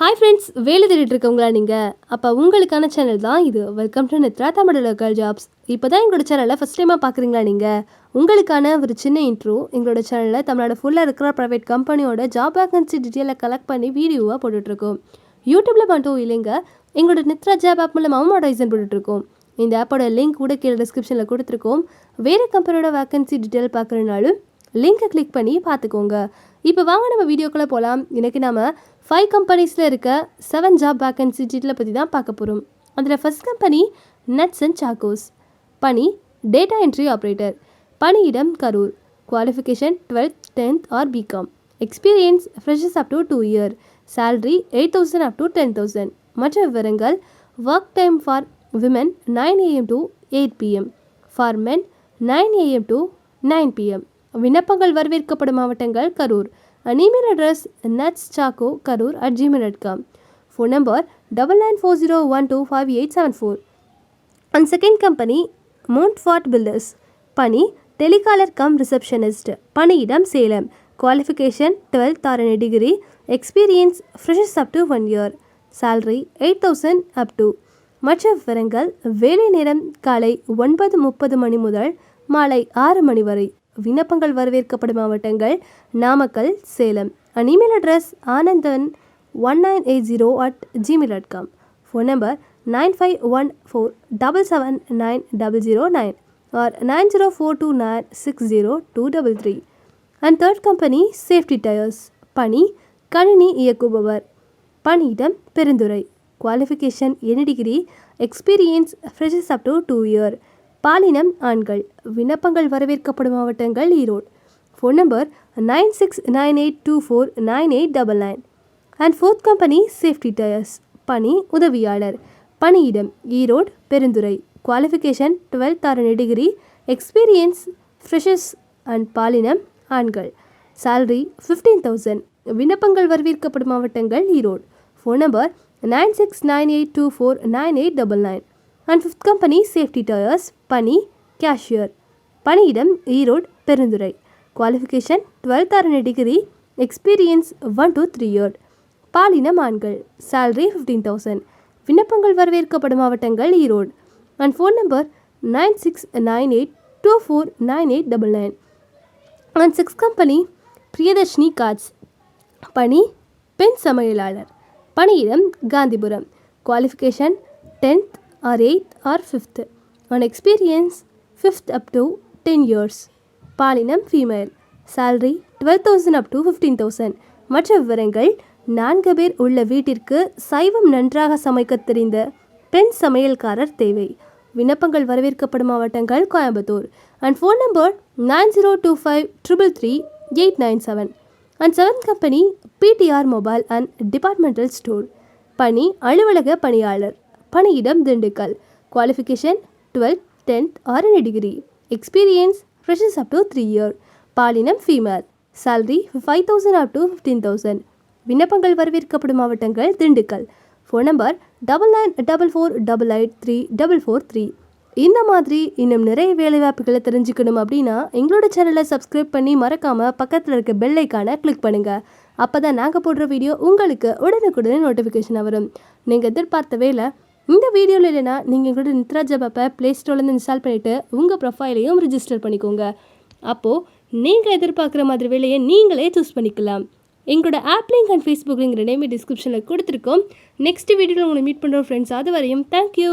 Hi friends வேலை தேடிட்டு இருக்கவங்களா நீங்கள் அப்போ உங்களுக்கான சேனல் தான் இது. Welcome to Nithra Tamil local jobs இப்போ தான் எங்களோட சேனலை ஃபஸ்ட் டைமாக பார்க்குறீங்களா நீங்கள் உங்களுக்கான ஒரு சின்ன இன்ட்ரோ எங்களோட சேனலில் தமிழ்நாடு ஃபுல்லாக இருக்கிற ப்ரைவேட் கம்பெனியோட ஜாப் வேகன்சி டீட்டெயிலை கலெக்ட் பண்ணி வீடியோவாக போட்டுட்ருக்கோம். யூடியூப்பில் மட்டும் இல்லைங்க எங்களோட நித்ரா ஜாப் ஆப் மூலமாகவும் அட்வைசன் போட்டுட்ருக்கோம். இந்த ஆப்போட லிங்க் கூட கீழே டிஸ்கிரிப்ஷனில் கொடுத்துருக்கோம். வேறு கம்பெனியோட வேகன்சி டீட்டெயில் பார்க்குறனாலும் லிங்கை கிளிக் பண்ணி பார்த்துக்கோங்க. இப்போ வாங்க நம்ம வீடியோக்குள்ளே போகலாம் எனக்கு நம்ம ஃபைவ் கம்பெனிஸில் இருக்க செவன் ஜாப் வேக்கன்சி டீட்டில் பற்றி தான் பார்க்க போகிறோம் அதில் first company nuts and chocos பணி டேட்டா என்ட்ரி ஆப்ரேட்டர் பணியிடம் Karur. Qualification twelfth tenth or B Com experience freshers up to two year salary eight thousand up to ten thousand மற்ற விவரங்கள் work time for women nine AM to eight PM for men nine AM to nine PM விண்ணப்பங்கள் வரவேற்கப்படும் மாவட்டங்கள் Karur. And email address nuts choco Karur at Gmail dot com phone number double nine four zero one two five eight seven four and second company mount fort builders பணி telecaller cum receptionist பணியிடம் Salem qualification twelfth or degree experience freshers up to one year salary eight thousand up to மற்ற விவரங்கள் வேலை நேரம் காலை ஒன்பது முப்பது மணி முதல் மாலை ஆறு மணி வரை. விண்ணப்பங்கள் வரவேற்கப்படும் மாவட்டங்கள் Namakkal Salem. And email address Anandan one nine eight zero at Gmail dot com phone number nine five one four double seven nine double zero nine or nine zero four two nine six zero two double three and third company safety tyres பணி கணினி இயக்குபவர். பணியிடம் Perundurai qualification any degree experience freshers up to two year பாலினம் ஆண்கள். விண்ணப்பங்கள் வரவேற்கப்படும் மாவட்டங்கள் Erode. Phone number nine six nine eight two four nine eight double nine and fourth company safety tyres பணி உதவியாளர். பணியிடம் Erode Perundurai. Qualification twelfth or any degree experience freshers and பாலினம் ஆண்கள். சேல்ரி ஃபிஃப்டீன் தௌசண்ட் விண்ணப்பங்கள் வரவேற்கப்படும் மாவட்டங்கள் Erode. Phone number nine six nine eight two four nine eight double nine and fifth company safety tyres பனி cashier பணியிடம் Erode Perundurai. Qualification twelfth or degree experience one two three year பாலினம் ஆண்கள் salary fifteen thousand விண்ணப்பங்கள் வரவேற்கப்படும் மாவட்டங்கள் Erode. And phone number nine six nine eight two four nine eight double nine and six company Priyadarshini God's பணி பெண் சமையலாளர். பணியிடம் Gandhipuram. Qualification tenth or eighth or fifth on experience fifth up to ten years பாலினம் female salary twelve thousand up to fifteen thousand மற்ற விவரங்கள் நான்கு பேர் உள்ள வீட்டிற்கு சைவம் நன்றாக சமைக்க தெரிந்த பெண் சமையல்காரர் தேவை. விண்ணப்பங்கள் வரவேற்கப்படும் மாவட்டங்கள் Coimbatore. And phone number nine zero two five triple three eight nine seven and seven company PDR mobile and departmental store பணி அலுவலக பணியாளர். பணியிடம் Dindigul. Qualification twelfth tenth or degree experience freshers up to three year பாலினம் female salary five thousand up to fifteen thousand விண்ணப்பங்கள் வரவேற்கப்படும் மாவட்டங்கள் Dindigul. Phone number double nine double four double eight three double four three இந்த மாதிரி இன்னும் நிறைய வேலைவாய்ப்புகளை தெரிஞ்சுக்கணும் அப்படின்னா எங்களோட சேனலை சப்ஸ்கிரைப் பண்ணி மறக்காமல் பக்கத்தில் இருக்க பெல்லைக்கான கிளிக் பண்ணுங்கள் அப்போ தான் நாங்கள் போடுற வீடியோ உங்களுக்கு உடனுக்குடனே நோட்டிஃபிகேஷன் வரும். நீங்கள் எதிர்பார்த்த வேலை இந்த வீடியோவில் இல்லைனா நீங்கள் எங்களோட நித்ரா ஜப் ஆப்பை ப்ளே ஸ்டோர்லேருந்து இன்ஸ்டால் பண்ணிவிட்டு உங்கள் ப்ரொஃபைலையும் ரிஜிஸ்டர் பண்ணிக்கோங்க. அப்போது நீங்கள் எதிர்பார்க்குற மாதிரி வேலையை நீங்களே சூஸ் பண்ணிக்கலாம். எங்களோட app link and Facebook link ரெண்டையுமே டிஸ்கிரிப்ஷனில் கொடுத்துருக்கோம். நெக்ஸ்ட் வீடியோவில் உங்களை மீட் பண்ணுற ஃப்ரெண்ட்ஸ் அது வரையும் தேங்க்யூ